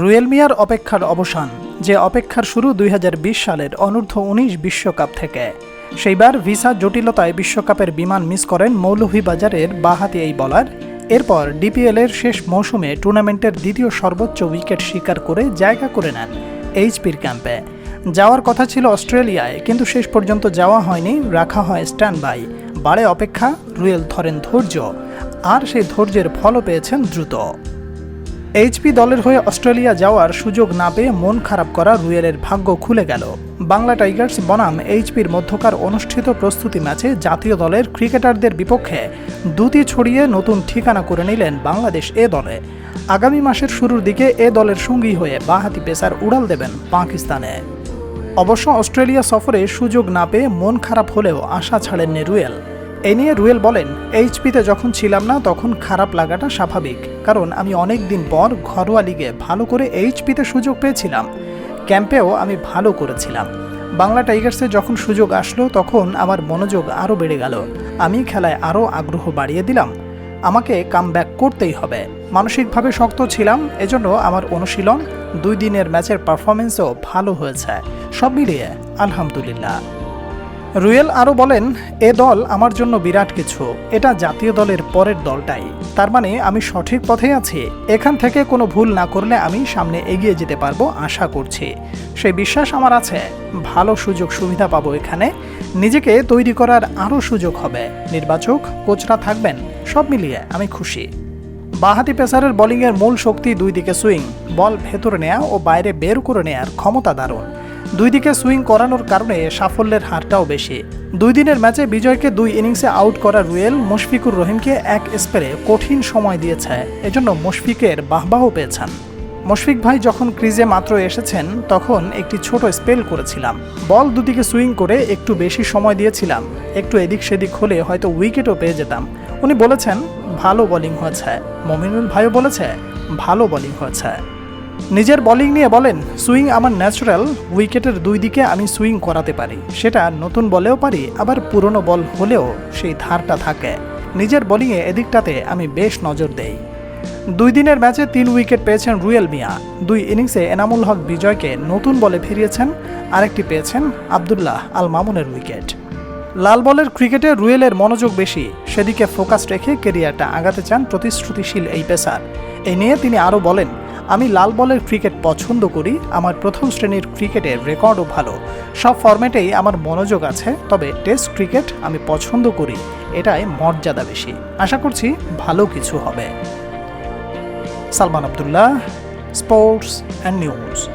রুয়েল মিয়ার অপেক্ষার অবসান, যে অপেক্ষার শুরু দুই হাজার বিশ সালের অনূর্ধ্ব উনিশ বিশ্বকাপ থেকে। সেইবার ভিসা জটিলতায় বিশ্বকাপের বিমান মিস করেন মৌলভীবাজারের বাহাতি এই বলার এরপর ডিপিএলের শেষ মৌসুমে টুর্নামেন্টের দ্বিতীয় সর্বোচ্চ উইকেট শিকার করে জায়গা করে নেন এইচপির ক্যাম্পে। যাওয়ার কথা ছিল অস্ট্রেলিয়ায়, কিন্তু শেষ পর্যন্ত যাওয়া হয়নি, রাখা হয় স্ট্যান্ড বাই বাড়ে অপেক্ষা, রুয়েল ধরেন ধৈর্য, আর সেই ধৈর্যের ফলও পেয়েছেন দ্রুত। এইচপি দলের হয়ে অস্ট্রেলিয়া যাওয়ার সুযোগ না পেয়ে মন খারাপ করা রুয়েলের ভাগ্য খুলে গেল। বাংলা টাইগার্স বনাম এইচপির মধ্যকার অনুষ্ঠিত প্রস্তুতি ম্যাচে জাতীয় দলের ক্রিকেটারদের বিপক্ষে দুটি ছড়িয়ে নতুন ঠিকানা করে নিলেন বাংলাদেশ এ দলে। আগামী মাসের শুরুর দিকে এ দলের সঙ্গী হয়ে বাঁহাতি পেসার উড়াল দেবেন পাকিস্তানে। অবশ্য অস্ট্রেলিয়া সফরে সুযোগ না পেয়ে মন খারাপ হলেও আশা ছাড়েননি রুয়েল। এ নিয়ে রুয়েল বলেন, এইচপিতে যখন ছিলাম না তখন খারাপ লাগাটা স্বাভাবিক, কারণ আমি অনেক দিন পর ঘরোয়া লিগে ভালো করে এইচপিতে সুযোগ পেয়েছিলাম। ক্যাম্পেও আমি ভালো করেছিলাম। বাংলা টাইগার্সে যখন সুযোগ আসলো তখন আমার মনোযোগ আরও বেড়ে গেল। আমি খেলায় আরও আগ্রহ বাড়িয়ে দিলাম। আমাকে কাম করতেই হবে। মানসিকভাবে শক্ত ছিলাম, এজন্য আমার অনুশীলন, দুই দিনের ম্যাচের পারফরমেন্সও ভালো হয়েছে। সব মিলিয়ে আলহামদুলিল্লাহ। রুয়েল আরও বলেন, এ দল আমার জন্য বিরাট কিছু। এটা জাতীয় দলের পরের দলটাই। তার মানে আমি সঠিক পথে আছি। এখান থেকে কোনো ভুল না করলে আমি সামনে এগিয়ে যেতে পারব আশা করছি। সেই বিশ্বাস আমার আছে। ভালো সুযোগ সুবিধা পাবো এখানে। নিজেকে তৈরি করার আরও সুযোগ হবে। নির্বাচক, কোচরা থাকবেন। সব মিলিয়ে আমি খুশি। বাহাতি পেসারের বোলিংয়ের মূল শক্তি দুই দিকে সুইং। বল ভেতরে নেয়া ও বাইরে বের করে নেয়ার ক্ষমতা দারুণ। দুই দিকে সুইং করানোর কারণে সাফল্যের হারটাও বেশি। দুই দিনের ম্যাচে বিজয়কে দুই ইনিংসে আউট করা রুয়েল মুশফিকুর রহিমকে এক স্পেরে কঠিন সময় দিয়েছে, এজন্য মুশফিকের বাহবাহ পেয়েছেন। মুশফিক ভাই যখন ক্রিজে মাত্র এসেছেন, তখন একটি ছোট স্পেল করেছিলাম। বল দুদিকে সুইং করে একটু বেশি সময় দিয়েছিলাম, একটু এদিক সেদিক হলে হয়তো উইকেটও পেয়ে যেতাম। উনি বলেছেন, ভালো বোলিং হয়েছে। মমিনুল ভাইও বলেছে, ভালো বোলিং হয়েছে। নিজের বোলিং নিয়ে বলেন সুইং আমার ন্যাচারাল উইকেটের দুই দিকে আমি সুইং করাতে পারি। সেটা নতুন বলেও পারি, আবার পুরনো বল হলেও সেই ধারটা থাকে। নিজের বোলিংয়ে এদিকটাতে আমি বেশ নজর দেই। দুই দিনের ম্যাচে তিন উইকেট পেয়েছেন রুয়েল মিয়া। দুই ইনিংসে এনামুল হক বিজয়কে নতুন বলে ফিরিয়েছেন। আরেকটি পেয়েছেন আবদুল্লাহ আল মামুনের উইকেট লাল বলের ক্রিকেটে রুয়েলের মনোযোগ বেশি। সেদিকে ফোকাস রেখে কেরিয়ারটা আগাতে চান প্রতিশ্রুতিশীল এই পেসার। এই নিয়ে তিনি আরও বলেন আমি লাল বলের ক্রিকেট পছন্দ করি। আমার প্রথম শ্রেণির ক্রিকেটের রেকর্ডও ভালো। সব ফরম্যাটেই আমার মনোযোগ আছে, তবে টেস্ট ক্রিকেট আমি পছন্দ করি। এটাই মর্যাদা বেশি। আশা করছি ভালো কিছু হবে। Salman Abdullah, sports and news.